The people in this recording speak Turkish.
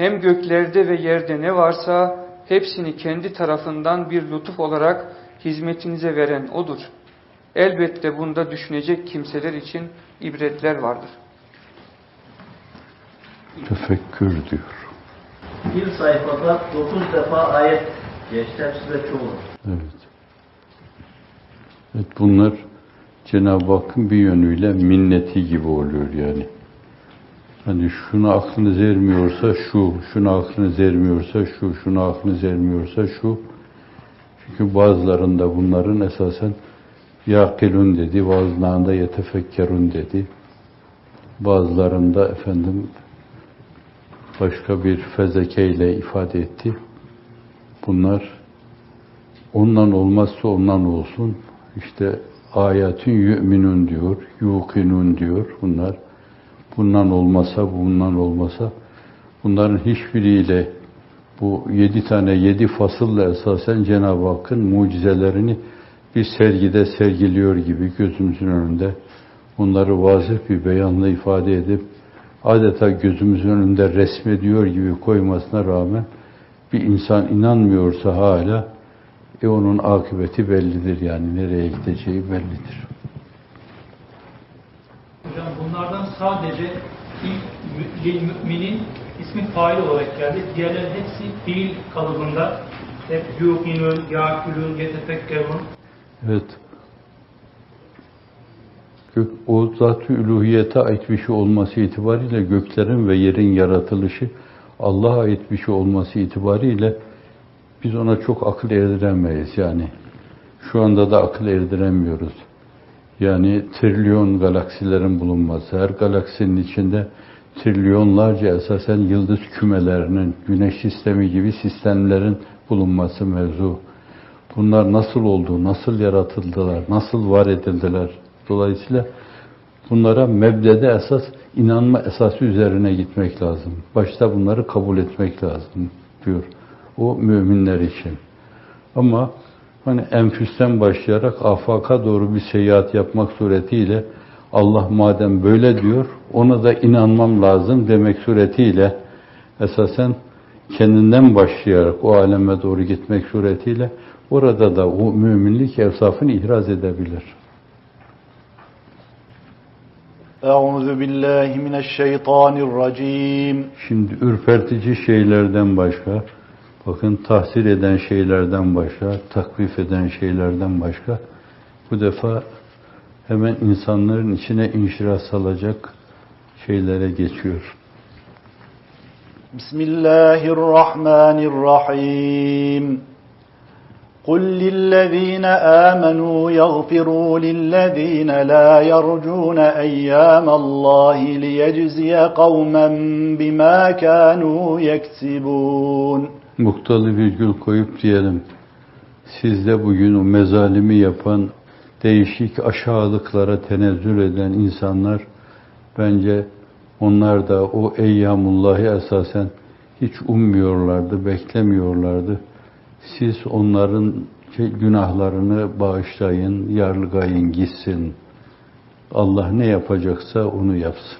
Hem göklerde ve yerde ne varsa hepsini kendi tarafından bir lütuf olarak hizmetinize veren O'dur. Elbette bunda düşünecek kimseler için ibretler vardır. Tefekkür diyor. Bir sayfada dokuz defa ayet geçti. De çoğu. Evet. Evet bunlar Cenab-ı Hakk'ın bir yönüyle minneti gibi oluyor yani. Hani şunu aklınız ermiyorsa şu, şunu aklınız ermiyorsa şu, şunu aklınız ermiyorsa şu. Çünkü bazılarında bunların esasen yakilun dedi, bazılarında yetefekkerun dedi. Bazılarında efendim başka bir fezekeyle ifade etti. Bunlar ondan olmazsa ondan olsun. İşte ayetün yü'minun diyor, yuqinun diyor bunlar. Bundan olmasa, bundan olmasa bunların hiçbiriyle bu yedi tane yedi fasılla esasen Cenab-ı Hakk'ın mucizelerini bir sergide sergiliyor gibi gözümüzün önünde bunları vazih bir beyanla ifade edip adeta gözümüzün önünde resmediyor gibi koymasına rağmen bir insan inanmıyorsa hala e onun akıbeti bellidir yani nereye gideceği bellidir. Bunlardan sadece ilk müminin ismi fail olarak geldi. Diğerlerin hepsi fiil kalıbında. Hep yuqinun, yakülün, yetefekkerun. Evet. Gök, o zat-ı üluhiyete ait bir şey olması itibariyle göklerin ve yerin yaratılışı Allah'a ait bir şey olması itibariyle biz ona çok akıl erdiremeyiz yani. Şu anda da akıl erdiremiyoruz. Yani trilyon galaksilerin bulunması, her galaksinin içinde trilyonlarca esasen yıldız kümelerinin, güneş sistemi gibi sistemlerin bulunması mevzu. Bunlar nasıl oldu, nasıl yaratıldılar, nasıl var edildiler? Dolayısıyla bunlara mebdede esas inanma esası üzerine gitmek lazım. Başta bunları kabul etmek lazım diyor. O müminler için. Ama Hani enfüsten başlayarak afaka doğru bir seyahat yapmak suretiyle Allah madem böyle diyor, ona da inanmam lazım demek suretiyle esasen kendinden başlayarak o aleme doğru gitmek suretiyle orada da o müminlik evsafını ihraz edebilir. Euzu billahi mineşşeytanirracim. Şimdi ürpertici şeylerden başka bakın tahsil eden şeylerden başka, takvif eden şeylerden başka, bu defa hemen insanların içine inşirah salacak şeylere geçiyor. بسم الله الرحمن الرحيم قل للذين آمنوا يغفروا للذين لا يرجون أيام الله ليجزي قوما بما كانوا يكسبون Noktalı virgül koyup diyelim, siz de bugün o mezalimi yapan, değişik aşağılıklara tenezzül eden insanlar, bence onlar da o eyyamullahı esasen hiç ummuyorlardı, beklemiyorlardı. Siz onların günahlarını bağışlayın, yarlıgayın gitsin. Allah ne yapacaksa onu yapsın.